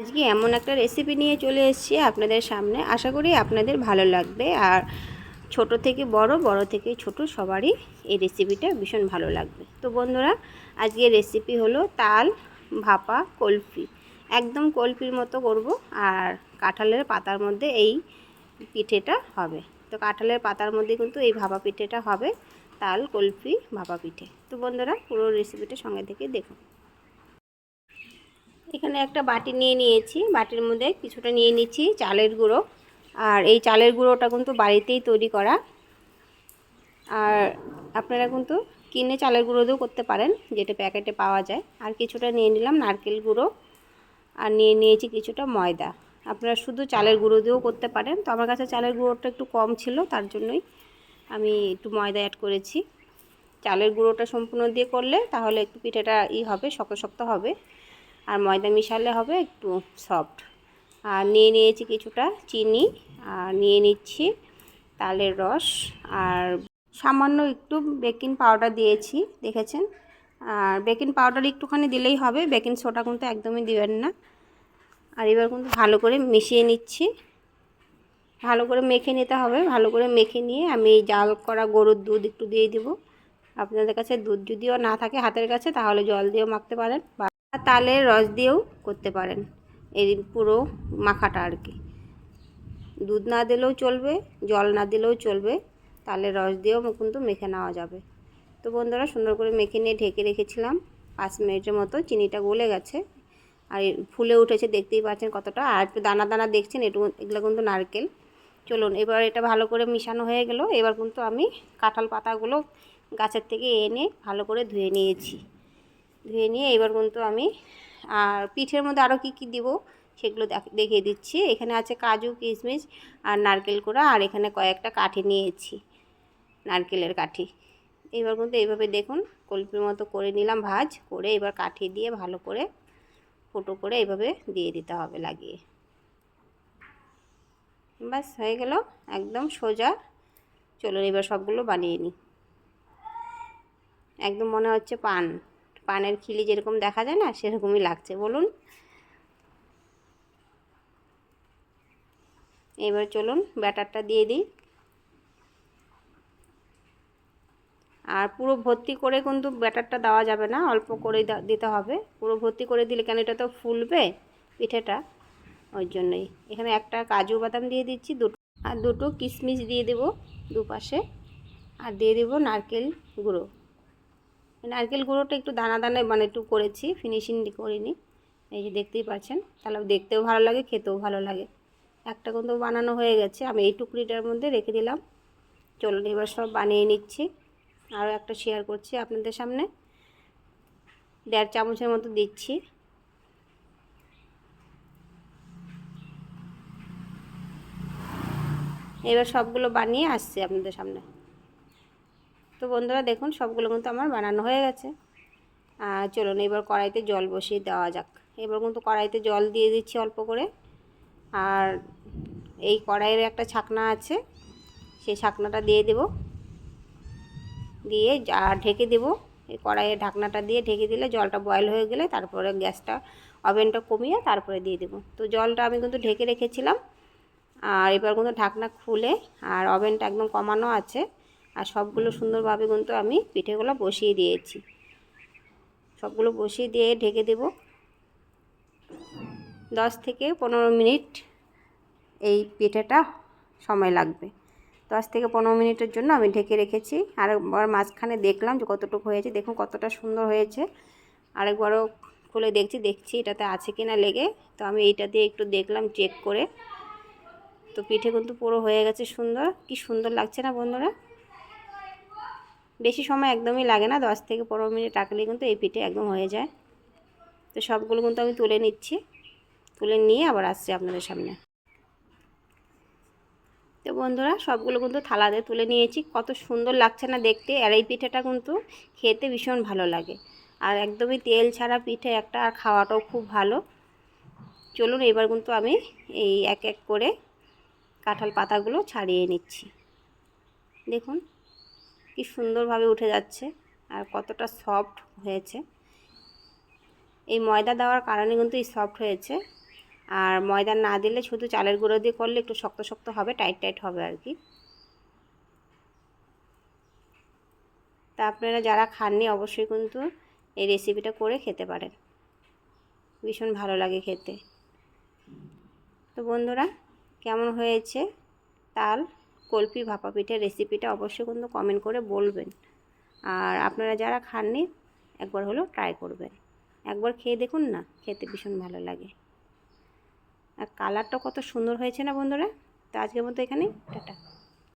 আজকে এমন একটা রেসিপি নিয়ে চলে এসেছি আপনাদের সামনে। আশা করি আপনাদের ভালো লাগবে। আর ছোট থেকে বড় বড় থেকে ছোট সবারই এই রেসিপিটা ভীষণ ভালো লাগবে। তো বন্ধুরা আজকে রেসিপি হলো তাল ভাপা কলফি। একদম কলফির মতো করব, আর কাঁঠালের পাতার মধ্যে এই পিঠেটা হবে। তো কাঁঠালের পাতার মধ্যে কিন্তু এই ভাপা পিঠেটা হবে, তাল, কলফি, ভাপা পিঠে। তো বন্ধুরা, পুরো রেসিপিটা সঙ্গে থেকে দেখুন। এখানে একটা বাটি নিয়ে নিয়েছি। বাটির মধ্যে কিছুটা নিয়ে নিচ্ছি চালের গুঁড়ো। আর এই চালের গুঁড়োটা কিন্তু বাড়িতেই তৈরি করা। আর আপনারা কিন্তু কিনে চালের গুঁড়ো দিয়েও করতে পারেন, যেটা প্যাকেটে পাওয়া যায়। আর কিছুটা নিয়ে নিলাম নারকেল গুঁড়ো। আর নিয়ে নিয়েছি কিছুটা ময়দা। আপনারা শুধু চালের গুঁড়ো দিয়েও করতে পারেন। তো আমার কাছে চালের গুঁড়োটা একটু কম ছিল, তার জন্যই আমি একটু ময়দা অ্যাড করেছি। চালের গুঁড়োটা সম্পূর্ণ দিয়ে করলে তাহলে একটু পিঠেটা ই হবে, শক্ত শক্ত হবে। আর ময়দা মিশালে হবে একটু সফট আর নিয়ে নিয়েছি কিছুটা চিনি, আর নিয়ে নিচ্ছি তালের রস, আর সামান্য একটু বেকিং পাউডার দিয়েছি, দেখেছেন? আর বেকিং পাউডার একটুখানি দিলেই হবে বেকিং সোডা কিন্তু একদমই দিবেন না। আর এবার কিন্তু ভালো করে মিশিয়ে নিচ্ছি। ভালো করে মেখে নিতে হবে, ভালো করে মেখে নিয়ে আমি জাল করা গরুর দুধ একটু দিয়ে দিব। আপনাদের কাছে দুধ যদিও না থাকে হাতের কাছে, তাহলে জল দিয়েও মাখতে পারেন তালের রস দিয়েও করতে পারেন। এই পুরো মাখাটা আর কি। দুধ না দিলেও চলবে, জল না দিলেও চলবে, তালের রস দিয়েও কিন্তু মেখে নেওয়া যাবে। তো বন্ধুরা, সুন্দর করে মেখে নিয়ে ঢেকে রেখেছিলাম। পাঁচ মিনিটের মতো চিনিটা গলে গেছে। আর ফুলে উঠেছে, দেখতেই পাচ্ছেন কতটা। আর একটু দানা দানা দেখছেন একটু এগুলো কিন্তু নারকেল। চলুন, এবার এটা ভালো করে মিশানো হয়ে গেল। এবার কিন্তু আমি কাঁঠাল পাতাগুলো গাছের থেকে এনে ভালো করে ধুয়ে নিয়েছি। ধুয়ে নিয়ে এবার কিন্তু আমি, আর পিঠের মধ্যে আরও কী কী দিব সেগুলো দেখিয়ে দিচ্ছি। এখানে আছে কাজু, কিশমিশ আর নারকেল কোড়া, আর এখানে কয়েকটা কাঠি নিয়েছি, নারকেলের কাঠি। এবার কিন্তু এইভাবে দেখুন, কল্পির মতো করে নিলাম ভাজ, করে এবার কাঠি দিয়ে ভালো করে ফুটো করে এইভাবে দিয়ে দিতে হবে লাগিয়ে। ব্যাস, হয়ে গেল, একদম সোজা। চলুন এবার সবগুলো বানিয়ে নিই। একদম মনে হচ্ছে পান। পানের খিলি যেরকম দেখা যায় না, সেরকমই লাগছে। বলুন। এবার চলুন, ব্যাটারটা দিয়ে দিই। আর পুরো ভর্তি করে কিন্তু ব্যাটারটা দেওয়া যাবে না, অল্প করে দিতে হবে। পুরো ভর্তি করে দিলে কেন এটা তো ফুলবে পিঠেটা? ওই জন্যই। এখানে একটা কাজু বাদাম দিয়ে দিচ্ছি, দুটো আর দুটো কিশমিশ দিয়ে দেবো দুপাশে। আর দিয়ে দেবো নারকেল গুঁড়ো। নারকেল গুঁড়োটা একটু দানা দানা মানে একটু করেছি ফিনিশিং করিনি। এই যে দেখতেই পাচ্ছেন, তাহলে দেখতেও ভালো লাগে, খেতেও ভালো লাগে। একটা কিন্তু বানানো হয়ে গেছে, আমি এই টুকরিটার মধ্যে রেখে দিলাম। চলুন এবার সব বানিয়ে নিচ্ছি। আরও একটা শেয়ার করছি আপনাদের সামনে। দেড় চামচের মতো দিচ্ছি। এবার সবগুলো বানিয়ে আসছে আপনাদের সামনে। তো বন্ধুরা দেখুন, সবগুলো কিন্তু আমার বানানো হয়ে গেছে। আর চলুন, এবার কড়াইতে জল বসিয়ে দেওয়া যাক। এবার কিন্তু কড়াইতে জল দিয়ে দিচ্ছি অল্প করে। আর এই কড়াইয়ের একটা ছাকনা আছে, সেই ছাকনাটা দিয়ে দেব। দিয়ে আর ঢেকে দেব। এই কড়াইয়ের ঢাকনাটা দিয়ে ঢেকে দিলে জলটা বয়েল হয়ে গেলে তারপরে গ্যাসটা ওভেনটা কমিয়ে তারপরে দিয়ে দেবো। তো জলটা আমি কিন্তু ঢেকে রেখেছিলাম। আর এবার কিন্তু ঢাকনা খুলে, আর ওভেনটা একদম কমানো আছে। আর সবগুলো সুন্দরভাবে কিন্তু আমি পিঠেগুলো বসিয়ে দিয়েছি। সবগুলো বসিয়ে দিয়ে ঢেকে দেব। দশ থেকে পনেরো মিনিট এই পিঠেটা সময় লাগবে। দশ থেকে পনেরো মিনিটের জন্য আমি ঢেকে রেখেছি। আরেকবার মাঝখানে দেখলাম যে কতটুকু হয়েছে। দেখুন কতটা সুন্দর হয়েছে। আরেকবারও খুলে দেখছি দেখছি এটাতে আছে কি না লেগে। তো আমি এইটা দিয়ে একটু দেখলাম, চেক করে। তো পিঠে কিন্তু পুরো হয়ে গেছে সুন্দর। কি সুন্দর লাগছে না বন্ধুরা? বেশি সময় একদমই লাগে না, দশ থেকে পনেরো মিনিট রাখলেই কিন্তু এই পিঠে একদম হয়ে যায়। তো সবগুলো কিন্তু আমি তুলে নিচ্ছি, তুলে নিয়ে আবার আসছি আপনাদের সামনে। তো বন্ধুরা, সবগুলো কিন্তু থালাতে তুলে নিয়েছি, কত সুন্দর লাগছে না দেখতে, আর এই পিঠেটা কিন্তু খেতে ভীষণ ভালো লাগে। আর একদমই তেল ছাড়া পিঠে একটা, আর খাওয়াটাও খুব ভালো। চলুন এবার কিন্তু আমি এই এক এক করে কাঁঠাল পাতাগুলো ছাড়িয়ে নিচ্ছি। দেখুন কি সুন্দরভাবে উঠে যাচ্ছে আর কতটা সফট হয়েছে। এই ময়দা দেওয়ার কারণে কিন্তু এই সফট হয়েছে। আর ময়দা না দিলে শুধু চালের গুঁড়ো দিয়ে করলে একটু শক্ত শক্ত হবে টাইট টাইট হবে আর কি। তা আপনারা যারা খাননি অবশ্যই কিন্তু এই রেসিপিটা করে খেতে পারেন। ভীষণ ভালো লাগে খেতে। তো বন্ধুরা, কেমন হয়েছে? তাল কলপি ভাপা পিঠের রেসিপিটা অবশ্যই কিন্তু কমেন্ট করে বলবেন। আর আপনারা যারা খাননি, একবার হলেও ট্রাই করবেন। একবার খেয়ে দেখুন না, খেতে ভীষণ ভালো লাগে। আর কালারটা কত সুন্দর হয়েছে না বন্ধুরা? তো আজকের মতো এখানে টাটা।